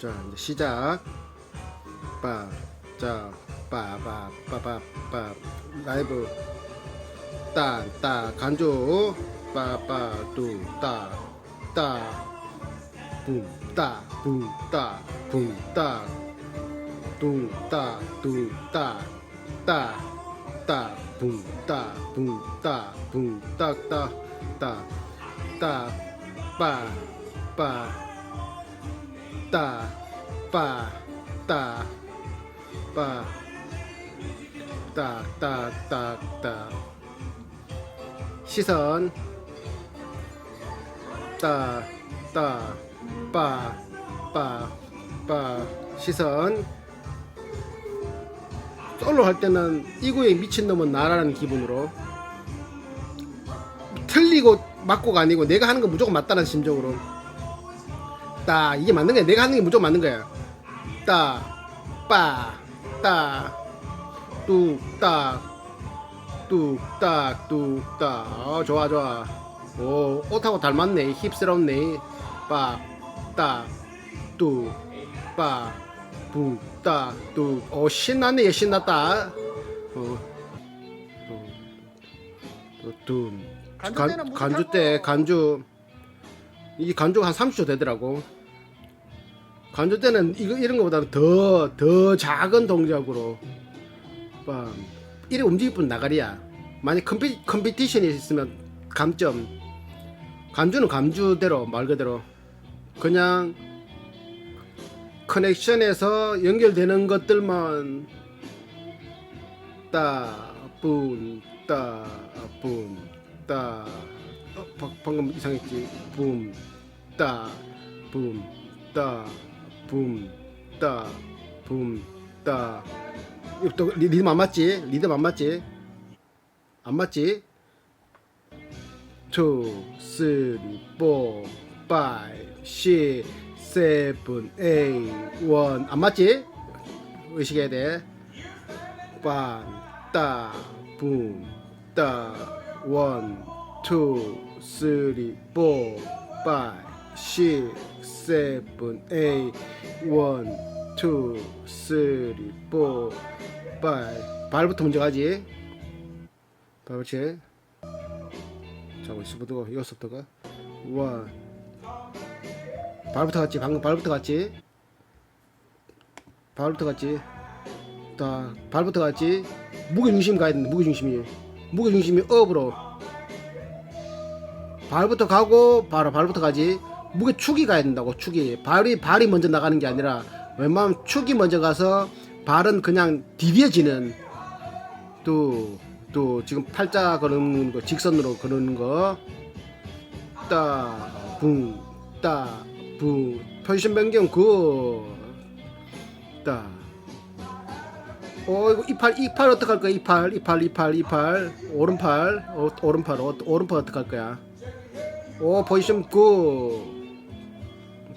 자 이제 시작. 빠자 빠빠빠빠빠 라이브. 따따 간주 빠빠두따 따. 붐따 붐따 붐따. 둥따 둥따. 따따 붐따 붐따 붐따따 따따 빠빠 따, 빠, 따, 빠, 따, 따, 따, 따. 시선, 따, 따, 빠, 빠, 빠. 시선. 솔로 할 때는 이구에 미친놈은 나라는 기분으로 틀리고 맞고가 아니고 내가 하는 거 무조건 맞다는 심정으로 따 이게 맞는 거야? 내가 하는 게 무조건 맞는 거야. 따빠따 뚝딱 뚝딱 뚝딱 어 좋아 좋아. 오 옷하고 닮았네. 힙스럽네. 빠따뚝빠북따뚝어 신났네. 얘 신났다. 어, 간주 때는 무슨 간주? 때 간주. 이 간주가 한 30초 되더라고. 간주 때는 이거 이런 거보다는 더 더 작은 동작으로. 빰 이래 움직일 뿐 나가리야. 만약 컴피, 컴피티션이 있으면 감점. 간주는 감주대로 말 그대로. 그냥 커넥션에서 연결되는 것들만. 따뿐 따뿐 따. 어, 방- 방금 이상했지. 붐, 따, 붐, 따, 붐따 붐따 이거 또 리듬 안 맞지? 리듬 안 맞지? 안 맞지? 2, 3, 4, 5, 6, 7, 8, 1안 맞지? 의식해야 돼 빤따 붐따 1, 2, 3, 4, 5 six, 1, 2, 3, 4, 5. 발부터 먼저 가지. 발부치. 자, 우리 수부터 여섯부터가 one. 발부터 갔지. 방금 발부터 갔지. 발부터 갔지. 다 발부터 갔지. 무게 중심 가야 된다. 무게 중심이. 무게 중심이 업으로. 발부터 가고 바로 발부터 가지. 무게 축이 가야 된다고 축이. 발이 발이 먼저 나가는 게 아니라 웬만하면 축이 먼저 가서 발은 그냥 디뎌지는 또 또 지금 팔자 걸는 거 직선으로 걸는 거. 따, 붕, 따, 붕. 포지션 변경 그. 따. 어 이거 이팔 이팔 어떡할 거야 이팔 이팔 이팔 이팔 오른팔 어, 오른팔 어, 오른팔 어떡할 거야 오 포지션 굿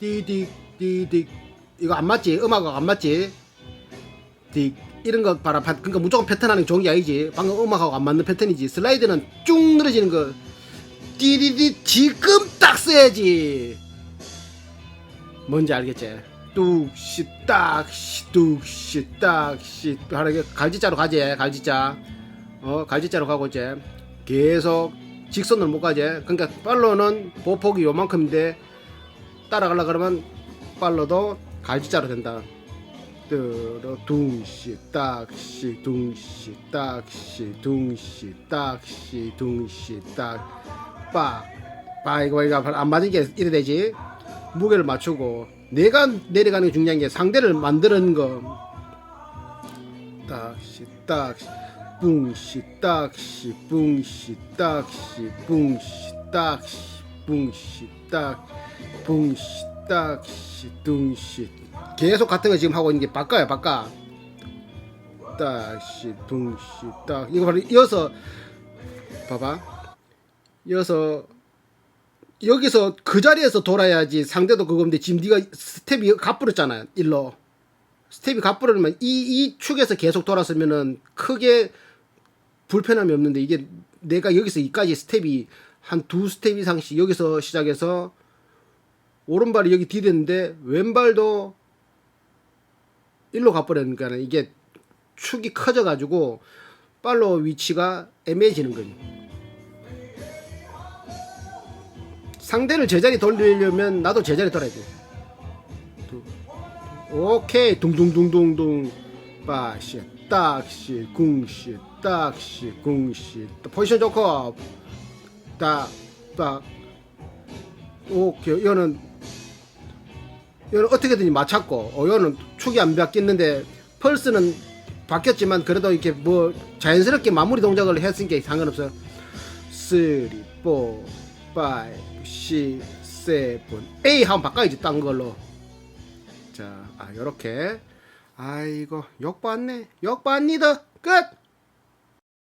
띡띡띡띡 이거 안 맞지? 음악하고 안 맞지? 딕 이런 거 봐라. 파- 그러니까 무조건 패턴 하는 게 좋은 게 아니지. 방금 음악하고 안 맞는 패턴이지. 슬라이드는 쭉 늘어지는 거. 띠디디. 지금 딱 써야지. 뭔지 알겠지? 뚝시 딱시 뚝시 딱시 하게 갈지자로 가지 갈지자. 어 갈지자로 가고 이제 계속 직선으로 못 가지. 그러니까 팔로는 보폭이 요만큼인데 따라가려 그러면 팔로도 갈지자로 된다. 뜨러 둥시 딱시 둥시 딱시 둥시 딱시 둥시 딱빡빠 이거 이거 안 맞은 게 이래 되지. 무게를 맞추고 내가 내려가는 게 중요한 게 상대를 만드는 거. 딱시 딱시 뿡시 딱시 뿡시 딱시 뿡시 딱시 붕시 딱 붕시 딱시 둥시 계속 같은 거 지금 하고 있는 게 바꿔요 바꿔. 딱시 둥시 딱. 이거 바로 이어서 봐봐. 이어서 여기서 그 자리에서 돌아야지 상대도 그건데 지금 네가 스텝이 가부렸잖아 일로. 스텝이 가부르면 이, 이 축에서 계속 돌았으면은 크게 불편함이 없는데 이게 내가 여기서 이까지 스텝이 한 두 스텝 이상씩 여기서 시작해서 오른발이 여기 디뎠는데 왼발도 일로 가버리니까 이게 축이 커져가지고 팔로 위치가 애매해지는 거니. 상대를 제자리 돌리려면 나도 제자리 돌아야 돼. 두- 오케이 둥둥둥둥둥 빠시 딱시 궁시 딱시 궁시. 포지션 좋고. 딱딱. 오케이. 이거는 이거는 어떻게든 맞췄고. 어 이거는 축이 안 바뀌었는데 펄스는 바뀌었지만 그래도 이렇게 뭐 자연스럽게 마무리 동작을 했으니까 상관없어. 3 4 5 6 7 A 한번 바꿔야지 딴 걸로. 자, 아, 요렇게. 아이고, 욕 봤네. 욕 봤니다. 끝!